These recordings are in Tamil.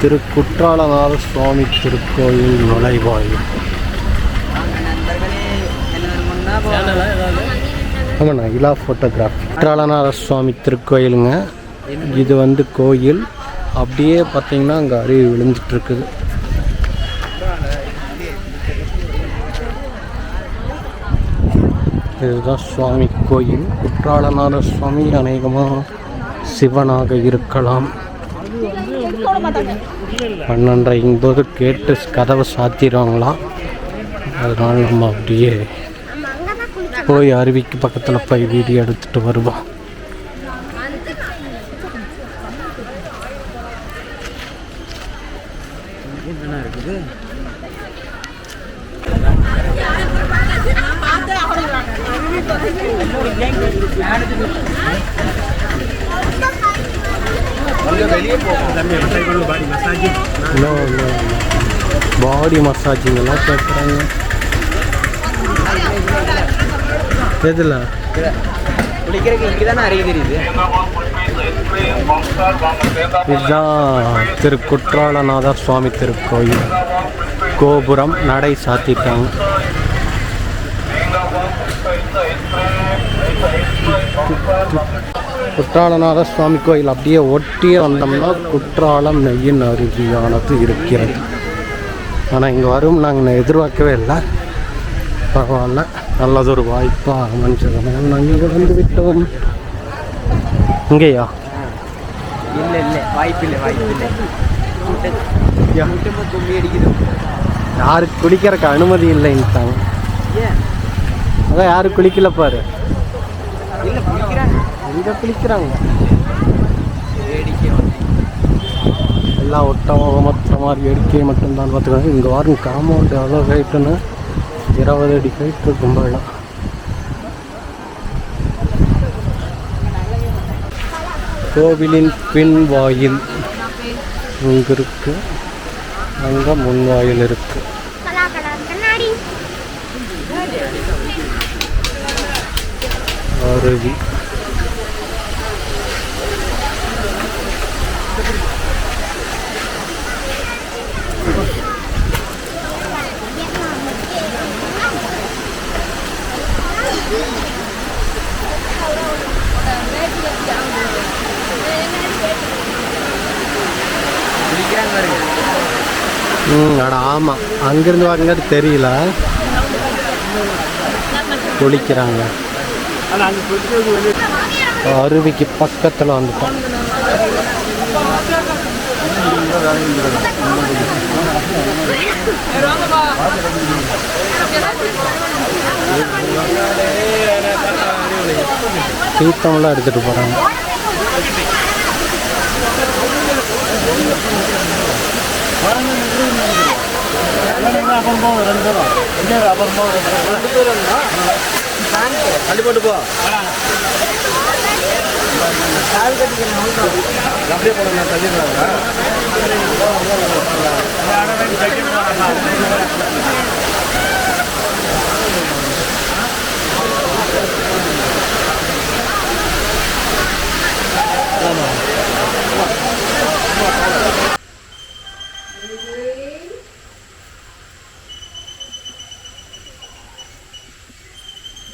திரு குற்றாலநாத சுவாமி திருக்கோயில் நுழைவாயில். ஆமாண்ணா இலா ஃபோட்டோகிராஃபி குற்றாலநாத சுவாமி திருக்கோயிலுங்க. இது வந்து கோயில். அப்படியே பார்த்தீங்கன்னா அங்கே அருவி விழுந்துட்டுருக்குது. இதுதான் சுவாமி கோயில். குற்றாலநாத சுவாமி அநேகமாக சிவனாக இருக்கலாம். பன்னெண்டரைங்கும்போது கேட்டு கதவை சாத்திடுவாங்களாம் அதனால நம்ம அப்படியே போய் அருவிக்கு பக்கத்தில் போய் வீடியோ எடுத்துகிட்டு வருவோம். நோ நோ பாடி மசாஜிங்கெல்லாம் கேட்குறாங்க எதில் குளிக்கிறதுக்கு இங்கே தானே அறிய தெரியுது இதுதான் திரு குற்றாலநாதர் சுவாமி திருக்கோயில். கோபுரம் நடை சாத்திட்டாங்க. குற்றாலநாத சுவாமி கோயில் அப்படியே ஒட்டியே வந்தோம்னா குற்றாலம் நெய்யின் அருவியானது இருக்கிறது. ஆனால் இங்கே வரும் நாங்கள் எதிர்பார்க்கவே இல்லை. பரவாயில்ல. நல்லதொரு வாய்ப்பாக அமைஞ்சதுனால நாங்கள் வந்து விட்டோம். இங்கேயா? இல்லை இல்லை. வாய்ப்பு இல்லை வாய்ப்பு இல்லை யா. கூட்டமாக கும்மி அடிக்குது யாருக்கு குளிக்கிறதுக்கு அனுமதி இல்லைன்ட்டாங்க. ஏன்? அதான் யாரும் குளிக்கல பாரு. இல்லை குளிக்கிறாங்க. இங்கே குளிக்கிறாங்க? வேடிக்கை எல்லா ஒட்டமாக மற்ற மாதிரி வேடிக்கை மட்டும்தான் பார்த்துக்காங்க. இங்கே வாரம் காம்பவுண்ட் எவ்வளோ ஹைட்டுன்னு இருபது அடி ஹைட் இருக்கும் போல. கோவிலின் பின் வாயில் இங்கே இருக்கு. அங்கே முன் வாயில் இருக்கு கண்ணாடி. அருவி ம் அட ஆமாம் அங்கேருந்து வாங்கிறது தெரியல. குளிக்கிறாங்க அருவிக்கு பக்கத்தில் வந்துட்டோம். தீர்த்தம்லாம் எடுத்துகிட்டு போகிறாங்க தள்ளி போட்டு போ அப்படியே போடுங்க தள்ளிடுறாங்க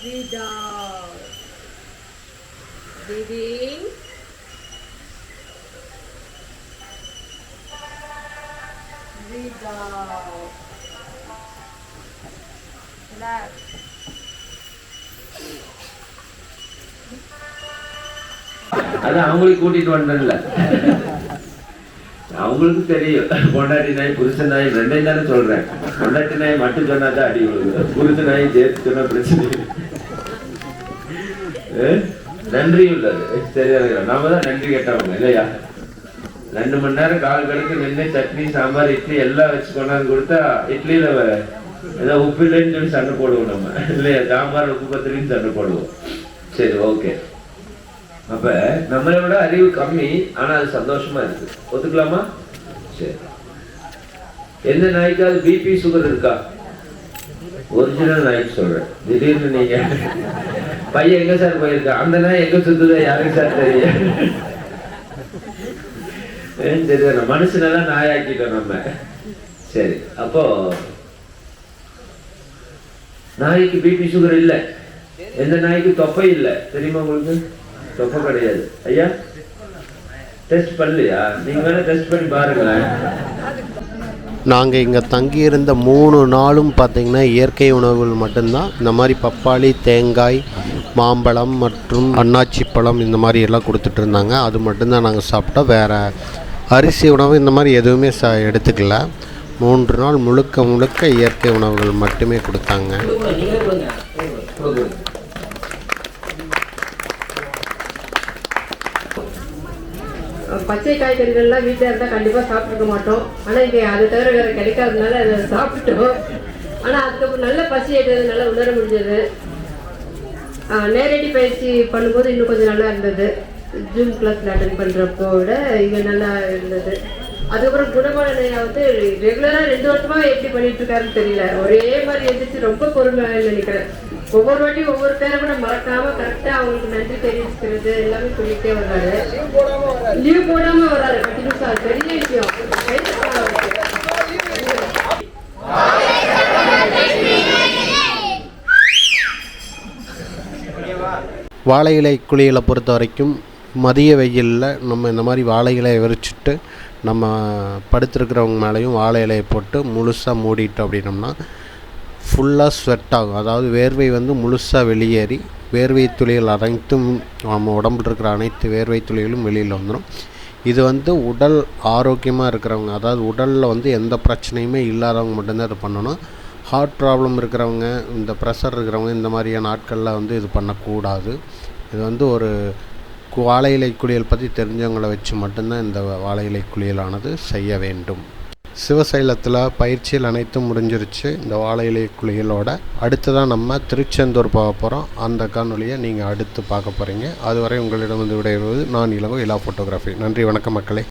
without. Breathing. Breathe. Relax. அது அவங்களுக்கு கூட்டிட்டு வந்ததில்ல அவங்களுக்கு தெரியும் பொண்டாட்டி நாய் புருஷன் நாய் ரெண்டையும் தானே சொல்றேன் பொண்டாட்டி நாய் மட்டும் சொன்னாதான் அடி விழுது புருஷ நாய் சேர்த்து சொன்னா பிரச்சனை நன்றி உள்ளது. சரியா நாம தான் நன்றி கேட்டவங்க இல்லையா? ரெண்டு மணி நேரம் கால் கணக்கு நின்று சட்னி சாம்பார் இட்லி எல்லாம் வச்சு கொண்டாந்து கொடுத்தா இட்லியில வ- ஏதோ உப்பு இல்லைன்னு சொல்லி சண்டை போடுவோம் நம்ம. இல்லையா? சாம்பார் உப்பு பத்திரின்னு சண்டை போடுவோம். சரி ஓகே. அப்ப நம்மளை விட அறிவு கம்மி ஆனா அது சந்தோஷமா இருக்கு. ஒத்துக்கலாமா? சரி. எந்த நாய்க்காவது பிபி சுகர் இருக்கா? ஒரிஜினல் நாய்க்கு சொல்றேன். திடீர்னு நீங்க பையன் எங்க சார் போயிருக்கா அந்த நாய் எங்க சுத்துதா? யாருக்கு சார் தெரியும் ஏன் தெரியல மனுஷனெல்லாம் நாயாக்கிட்டோம் நம்ம. சரி அப்போ நாய்க்கு பிபி சுகர் இல்லை. எந்த நாய்க்கு தொப்பை இல்லை? தெரியுமா உங்களுக்கு? தொப்பை கிடையாது. ஐயா டெஸ்ட் பண்ணலையா? நீங்க வேணா டெஸ்ட் பண்ணி பாருங்களேன். நாங்கள் இங்கே தங்கியிருந்த மூணு நாளும் பார்த்திங்கன்னா இயற்கை உணவுகள் மட்டும்தான். இந்த மாதிரி பப்பாளி தேங்காய் மாம்பழம் மற்றும் அன்னாச்சி பழம் இந்த மாதிரி எல்லாம் கொடுத்துட்டு இருந்தாங்க. அது மட்டும்தான் நாங்கள் சாப்பிட்டோம். வேறு அரிசி உணவு இந்த மாதிரி எதுவுமே ச எடுத்துக்கல. மூன்று நாள் முழுக்க முழுக்க இயற்கை உணவுகள் மட்டுமே கொடுத்தாங்க. பச்சை காய்கறிகள்லாம் வீட்டில் இருந்தால் கண்டிப்பாக சாப்பிட்ருக்க மாட்டோம். ஆனால் இங்கே அது தவிர வேறு கிடைக்காததுனால அதை சாப்பிட்டோம். ஆனால் அதுக்கப்புறம் நல்ல பசி எடுத்ததுனால உணர முடிஞ்சது. நேரடி பயிற்சி பண்ணும்போது இன்னும் கொஞ்சம் நல்லா இருந்தது. ஜூம் கிளாஸில் அட்டன் பண்ணுறப்போ விட இங்கே நல்லா இருந்தது. அதுக்கப்புறம் குணமாலையா வந்து ரெகுலராக ரெண்டு வருஷமாக எப்படி பண்ணிட்டு இருக்காருன்னு தெரியல. ஒரே மாதிரி எழுந்திரிச்சு ரொம்ப பொறுமையாக நினைக்கிறேன். ஒவ்வொரு வாட்டி ஒவ்வொரு பேரை கூட மறக்காம கரெக்டா அவங்களுக்கு நன்றி தெரிவிச்சுக்கிறது எல்லாமே சொல்லிட்டே வர்றாரு. லீவ் போடாம வர்றாரு கண்டினியூஸா அது பெரிய விஷயம். வாழை இலை குழிகளை பொறுத்த வரைக்கும் மதிய வெயிலில் நம்ம இந்த மாதிரி வாழை இலையை விரிச்சிட்டு நம்ம படுத்திருக்கிறவங்க மேலேயும் வாழை இலையை போட்டு முழுசாக மூடிட்டோம் அப்படின்னோம்னா ஃபுல்லாக ஸ்வெட் ஆகும். அதாவது வேர்வை வந்து முழுசாக வெளியேறி வேர்வை துளிகள் அனைத்தும் நம்ம உடம்புல இருக்கிற அனைத்து வேர்வை துளிகளும் வெளியில் வந்துடும் இது வந்து உடல் ஆரோக்கியமாக இருக்கிறவங்க அதாவது உடலில் வந்து எந்த பிரச்சனையுமே இல்லாதவங்க மட்டும்தான் இது பண்ணணும். ஹார்ட் ப்ராப்ளம் இருக்கிறவங்க இந்த ப்ரெஷர் இருக்கிறவங்க இந்த மாதிரியான ஆட்களில் வந்து இது பண்ணக்கூடாது. இது வந்து ஒரு கு- வாழை இலை குளியல் பற்றி தெரிஞ்சவங்களை வச்சு மட்டும்தான் இந்த வாழை இலை குளியலானது செய்ய வேண்டும். சிவசைலத்தில் பயிற்சியில் அனைத்தும் முடிஞ்சிருச்சு. இந்த வாழை இலை குளியலோட அடுத்ததான் நம்ம திருச்செந்தூர் போக போகிறோம் அந்த காணொலியை நீங்கள் அடுத்து பார்க்க போகிறீங்க அதுவரை உங்களிடம் வந்து விடைபெறுவது நான் இளங்கோ இலா ஃபோட்டோகிராஃபி நன்றி வணக்கம் மக்களே.